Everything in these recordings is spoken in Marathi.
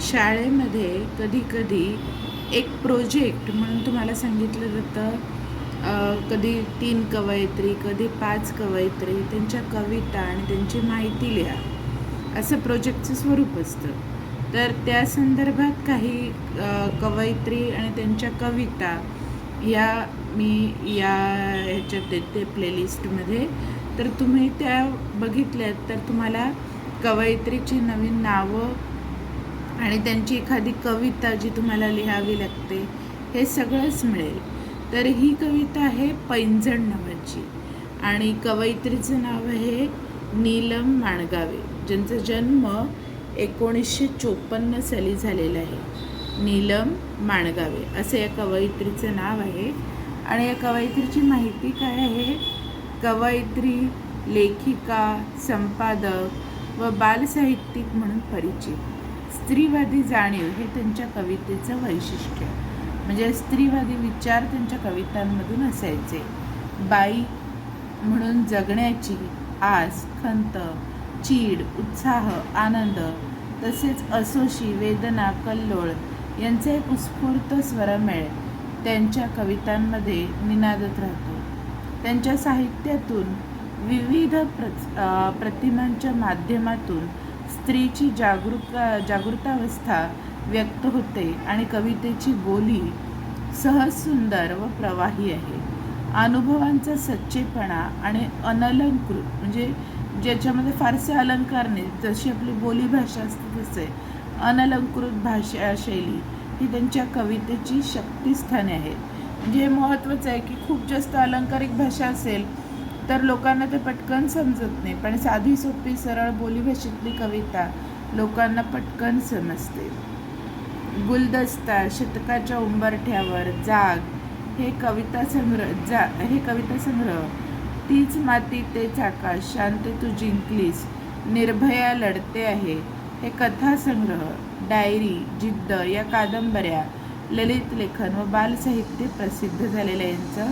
शाळेमध्ये कधीकधी एक प्रोजेक्ट म्हणून तुम्हाला सांगितलं जातं. कधी तीन कवयित्री कधी पाच कवयित्री त्यांच्या कविता आणि त्यांची माहिती लिहा. असं प्रोजेक्टचं स्वरूप असतं. तर त्या संदर्भात काही कवयित्री आणि त्यांच्या कविता या मी या ह्याच्यात देते प्लेलिस्टमध्ये तर तुम्ही त्या बघितल्यात तर तुम्हाला कवयित्रीची नवीन नावं आणि त्यांची एखादी कविता जी तुम्हाला लिहावी लागते हे सगळंच मिळेल. तर ही कविता आहे पैंजण नावाची. आणि कवयित्रीचं नाव आहे नीलम माणगावे ज्यांचा जन्म एकोणीसशे चोपन्न साली झालेला आहे. नीलम माणगावे असं या कवयित्रीचं नाव आहे. आणि या कवयित्रीची माहिती काय आहे? कवयित्री लेखिका संपादक व बालसाहित्यिक म्हणून परिचित. स्त्रीवादी जाणीव हे त्यांच्या कवितेचं वैशिष्ट्य. म्हणजे स्त्रीवादी विचार त्यांच्या कवितांमधून असायचे. बाई म्हणून जगण्याची आस खंत चीड उत्साह आनंद तसेच असोशी वेदना कल्लोळ यांचा एक उत्स्फूर्त स्वरमेळ त्यांच्या कवितांमध्ये निनादत राहतो. त्यांच्या साहित्यातून विविध प्र प्रतिमांच्या माध्यमातून स्त्रीची जागृता जागृतावस्था व्यक्त होते आणि कवितेची बोली सहज सुंदर व प्रवाही आहे. अनुभवांचा सच्चेपणा आणि अनलंकृत म्हणजे ज्याच्यामध्ये फारसे अलंकार नाही जशी आपली बोलीभाषा असते तसे. अनलंकृत भाषा शैली ही त्यांच्या कवितेची शक्तिस्थाने आहेत म्हणजे हे महत्त्वाचं आहे की खूप जास्त अलंकारिक भाषा असेल तर लोकांना ते पटकन समजत नाही. पण साधी सोपी सरळ बोलीभाषेतली कविता लोकांना पटकन समजते. गुलदस्ता शतकाच्या उंबरठ्यावर जाग हे कविता संग्रह जा हे कविता संग्रह. तीच माती तेच आकाश शांत तू जिंकलीस निर्भया लढते आहे. हे कथासंग्रह डायरी जिद्द या कादंबऱ्या ललित लेखन व बालसाहित्य प्रसिद्ध झालेलं यांचं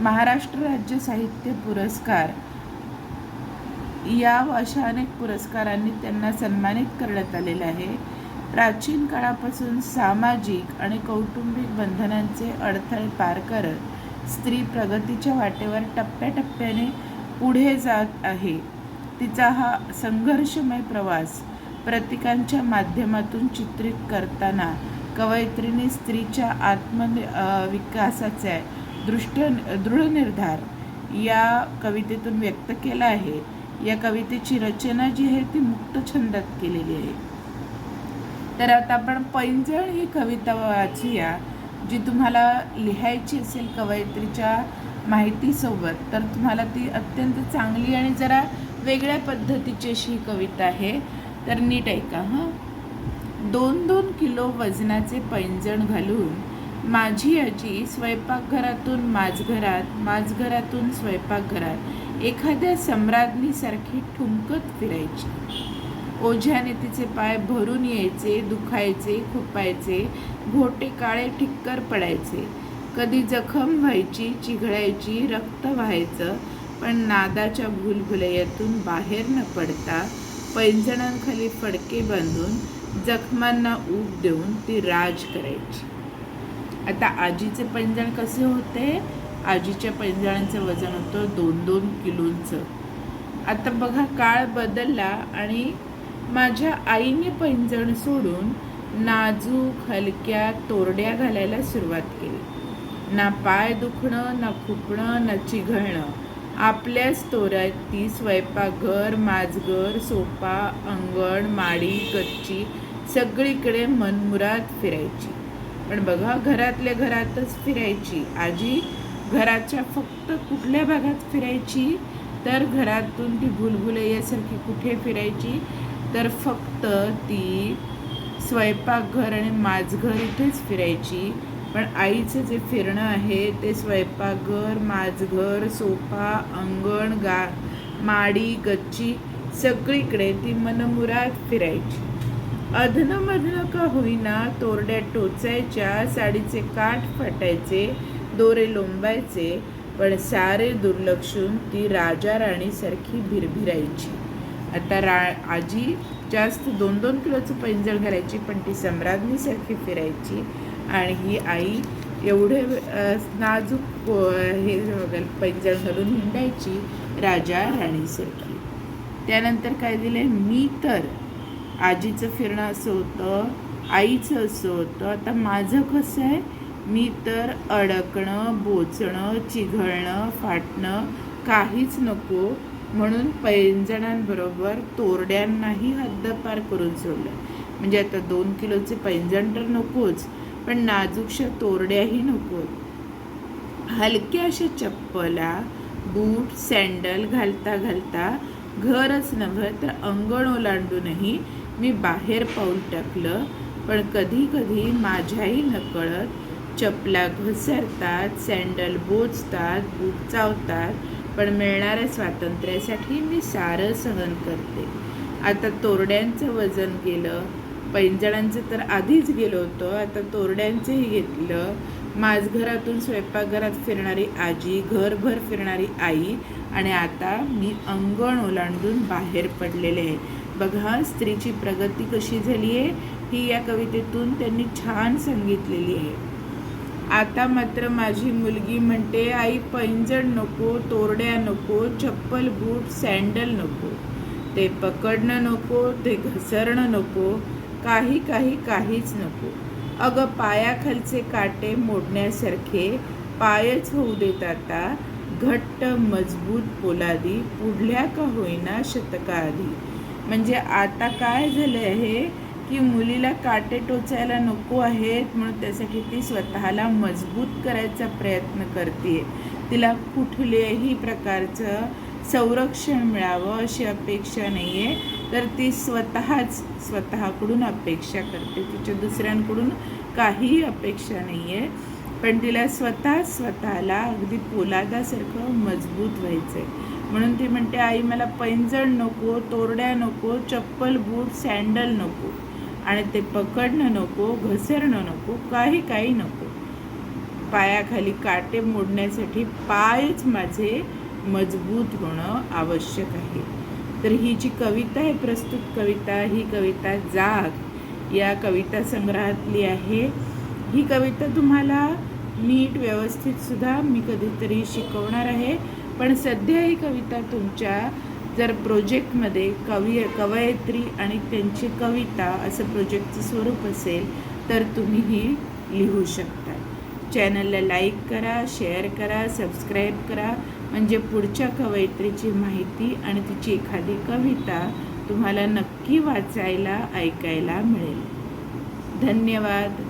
महाराष्ट्र राज्य साहित्य पुरस्कार. या व अशा अनेक पुरस्कारांनी त्यांना सन्मानित करण्यात आलेलं आहे. प्राचीन काळापासून सामाजिक आणि कौटुंबिक बंधनांचे अडथळे पार करत स्त्री प्रगतीच्या वाटेवर टप्प्याटप्प्याने पुढे जात आहे. तिचा हा संघर्षमय प्रवास प्रतिकांच्या माध्यमातून चित्रित करताना कवयित्रीने स्त्रीच्या आत्म विकासाचे दृष्ट दृढनिर्धार या कवितेतून व्यक्त केला आहे. या कवितेची रचना जी आहे ती मुक्त छंदात केलेली आहे. तर आता आपण पैंजण ही कविता वाचूया जी तुम्हाला लिहायची असेल कवयित्रीच्या माहितीसोबत तर तुम्हाला ती अत्यंत चांगली आणि जरा वेगळ्या पद्धतीची अशी ही कविता आहे. तर नीट ऐका हां. दोन दोन किलो वजनाचे पैंजण घालून माझी आजी स्वयंपाकघरातून माझघरात माझघरातून स्वयंपाकघरात एखाद्या सम्राज्ञीसारखी ठुमकत फिरायची. ओझ्याने तिचे पाय भरून यायचे दुखायचे खुपायचे घोटे काळे ठिक्कर पडायचे. कधी जखम व्हायची चिघळायची रक्त व्हायचं पण नादाच्या भूलभुलयातून बाहेर न पडता पैंजणांखाली फडके बांधून जखमांना ऊब देऊन ती राज करायची. आता आजीचे पैंजण कसे होते? आजीच्या पैंजणांचं वजन होतं दोन दोन किलोंचं. आता बघा काळ बदलला आणि माझ्या आईने पैंजण सोडून नाजूक हलक्या तोरड्या घालायला सुरुवात केली. ना पाय दुखणं ना खुपणं ना चिघळणं. आपल्याच तोऱ्यात ती स्वयंपाकघर माजघर सोफा अंगण माडी कच्ची सगळीकडे मनमुरात फिरायची. पण बघा घरातल्या घरातच फिरायची. आजी घराच्या फक्त कुठल्या भागात फिरायची तर घरातून ती भुलभुलैयासारखी कुठे फिरायची? तर फक्त ती स्वयंपाकघर आणि माझघर इथेच फिरायची. पण आईचं जे फिरणं आहे ते स्वयंपाकघर माझघर सोफा अंगण गा माडी गच्ची सगळीकडे ती मनमुरात फिरायची. अधनं का होईना तोरड्या टोचायच्या साडीचे काठ फाटायचे दोरे लोंबायचे पण सारे दुर्लक्षून ती राजा राणीसारखी भिरभिरायची. आता रा आजी जास्त दोन दोन किलोचं पैंजळ घालायची पण ती सम्राज्ञीसारखी फिरायची. आणि ही आई एवढे नाजूक हे पैंजळ घालून हिंडायची राजा राणीसारखी. त्यानंतर काय दिलं मी तर आजीचं फिरणं असं होतं आईचं असं होतं. आता माझं कसं आहे मी तर अडकणं बोचणं चिघळणं फाटणं काहीच नको म्हणून पैंजणांबरोबर तोरड्यांनाही हद्दपार करून सोडलं. म्हणजे आता दोन किलोचे पैंजण तर नकोच पण नाजूकशा तोरड्याही नको हलक्या अशा चप्पला बूट सँडल घालता घालता घरच नव्हे तर अंगण ओलांडूनही मी बाहेर पाऊल टाकलं पण कधी कधी माझ्याही नकळत चपला घसरतात सँडल बोचतात बूट चावतात पण मिळणाऱ्या स्वातंत्र्यासाठी मी सारं सहन करते. आता तोरड्यांचं वजन गेलं. पैंजणांचं तर आधीच गेलो होतो. आता तोरड्यांचंही घेतलं. माझघरातून स्वयंपाकघरात फिरणारी आजी घरभर फिरणारी आई आणि आता मी अंगण ओलांडून बाहेर पडलेले आहे. बघा स्त्रीची प्रगती कशी झाली आहे ही या कवितेतून त्यांनी छान सांगितलेली आहे. आता मात्र माझी मुलगी म्हणते आई पैंजण नको तोरड्या नको चप्पल बूट सँडल नको. ते पकडणं नको ते घसरणं नको काही काही काहीच नको. अगं पायाखालचे काटे मोडण्यासारखे पायच होऊ देत आता घट्ट मजबूत पोलादी पुढल्या का होईना शतकाआधी. म्हणजे आता काय झालं आहे की मुलीला काटे टोचायला नको आहेत म्हणून त्यासाठी ती स्वतःला मजबूत करायचा प्रयत्न करते तिला कुठल्याही प्रकारचं संरक्षण मिळावं अशी अपेक्षा नाही आहे तर ती स्वतःच स्वतःकडून अपेक्षा करते. तिच्या दुसऱ्यांकडून काहीही अपेक्षा नाही आहे पण तिला स्वतः स्वतःला अगदी पोलादासारखं मजबूत व्हायचं आहे म्हणून ती म्हणते आई मला पैंजण नको तोरड्या नको चप्पल बूट सँडल नको आणि ते पकडणं नको घसरणं नको काही काही नको. पायाखाली काटे मोडण्यासाठी पायच माझे मजबूत होणं आवश्यक आहे. तर ही जी कविता आहे प्रस्तुत कविता ही कविता जाग या कविता संग्रहातली आहे. ही कविता तुम्हाला नीट व्यवस्थितसुद्धा मी कधीतरी शिकवणार आहे. पण सध्या ही कविता तुमच्या जर प्रोजेक्टमध्ये कवी कवयित्री आणि त्यांची कविता असं प्रोजेक्टचं स्वरूप असेल तर तुम्ही ही लिहू शकता. चॅनलला लाईक करा शेअर करा सबस्क्राईब करा. म्हणजे पुढच्या कवयित्रीची माहिती आणि तिची एखादी कविता तुम्हाला नक्की वाचायला ऐकायला मिळेल. धन्यवाद.